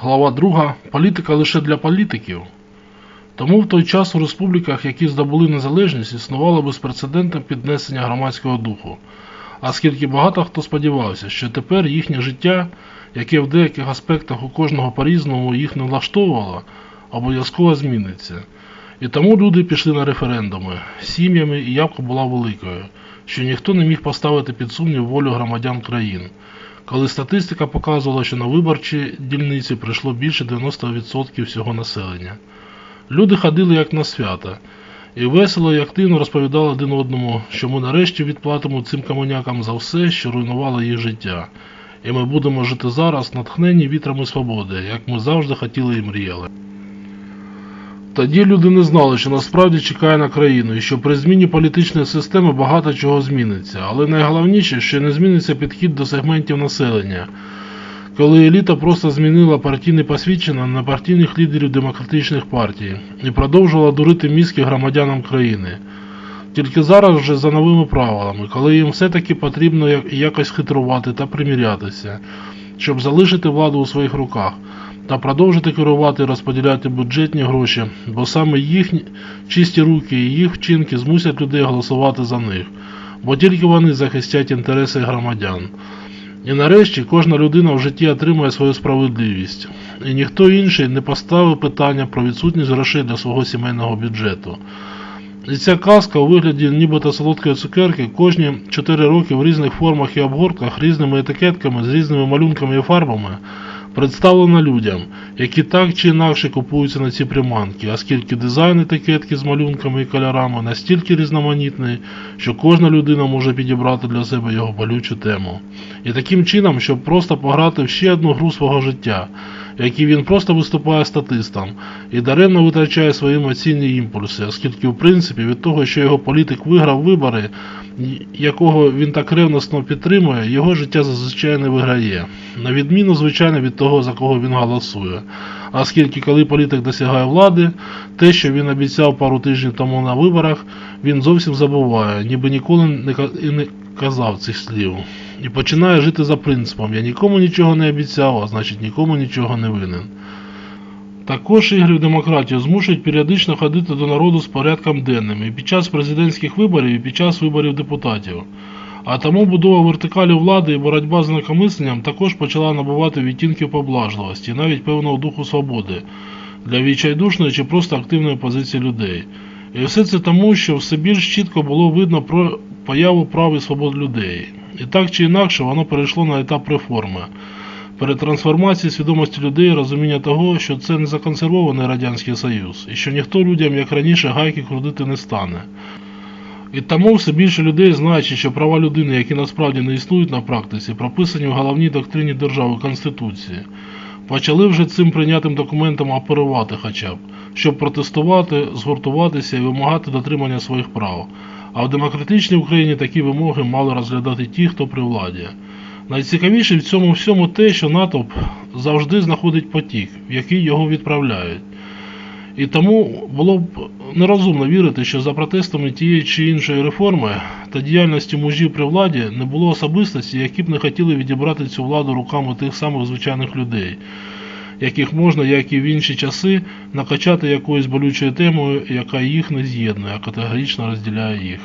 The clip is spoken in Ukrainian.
Глава 2. Політика лише для політиків. Тому в той час у республіках, які здобули незалежність, існувало безпрецедентне піднесення громадського духу. А скільки багато хто сподівався, що тепер їхнє життя, яке в деяких аспектах у кожного по-різному їх не влаштовувало, обов'язково зміниться. І тому люди пішли на референдуми, сім'ями і явка була великою, що ніхто не міг поставити під сумнів волю громадян країн. Коли статистика показувала, що на виборчі дільниці прийшло більше 90% всього населення. Люди ходили як на свята, і весело і активно розповідали один одному, що ми нарешті відплатимо цим комунякам за все, що руйнувало їх життя. І ми будемо жити зараз, натхнені вітрами свободи, як ми завжди хотіли і мріяли. Тоді люди не знали, що насправді чекає на країну, і що при зміні політичної системи багато чого зміниться. Але найголовніше, що не зміниться підхід до сегментів населення, коли еліта просто змінила партійне посвідчення на партійних лідерів демократичних партій і продовжувала дурити мізки громадянам країни. Тільки зараз вже за новими правилами, коли їм все-таки потрібно якось хитрувати та примірятися, щоб залишити владу у своїх руках та продовжити керувати і розподіляти бюджетні гроші, бо саме їхні чисті руки і їх вчинки змусять людей голосувати за них, бо тільки вони захистять інтереси громадян. І нарешті кожна людина в житті отримає свою справедливість, і ніхто інший не поставив питання про відсутність грошей для свого сімейного бюджету. І ця казка у вигляді нібито солодкої цукерки кожні 4 роки в різних формах і обгортках, різними етикетками, з різними малюнками і фарбами представлена людям, які так чи інакше купуються на ці приманки, оскільки дизайн етикетки з малюнками і кольорами настільки різноманітний, що кожна людина може підібрати для себе його болючу тему. І таким чином, щоб просто пограти в ще одну гру свого життя, в якій він просто виступає статистом і даремно витрачає свої емоційні імпульси, оскільки, в принципі, від того, що його політик виграв вибори, якого він так ревносно підтримує, його життя зазвичай не виграє. На відміну, звичайно, від того, за кого він голосує. Оскільки, коли політик досягає влади, те, що він обіцяв пару тижнів тому на виборах, він зовсім забуває, ніби ніколи не казав цих слів. І починає жити за принципом Я нікому нічого не обіцяв, а значить нікому нічого не винен. Також ігри в демократію змушують періодично ходити до народу з порядком денним і під час президентських виборів, і під час виборів депутатів. А тому будова вертикалі влади і боротьба з накомисленням також почала набувати відтінків поблажливості, навіть певного духу свободи для відчайдушної чи просто активної позиції людей. І все це тому, що все більш чітко було видно про появу прав і свобод людей. І так чи інакше воно перейшло на етап реформи перетрансформації свідомості людей розуміння того, що це не законсервований Радянський Союз, і що ніхто людям, як раніше, гайки крутити не стане. І тому все більше людей, знаючи, що права людини, які насправді не існують на практиці, прописані в головній доктрині держави Конституції, почали вже цим прийнятим документом оперувати хоча б, щоб протестувати, згуртуватися і вимагати дотримання своїх прав. А в демократичній Україні такі вимоги мали розглядати ті, хто при владі. Найцікавіше в цьому всьому те, що натовп завжди знаходить потік, в який його відправляють. І тому було б нерозумно вірити, що за протестами тієї чи іншої реформи та діяльності мужів при владі не було особистості, які б не хотіли відібрати цю владу руками тих самих звичайних людей, яких можна, як і в інші часи, накачати якоюсь болючою темою, яка їх не з'єднує, а категорично розділяє їх.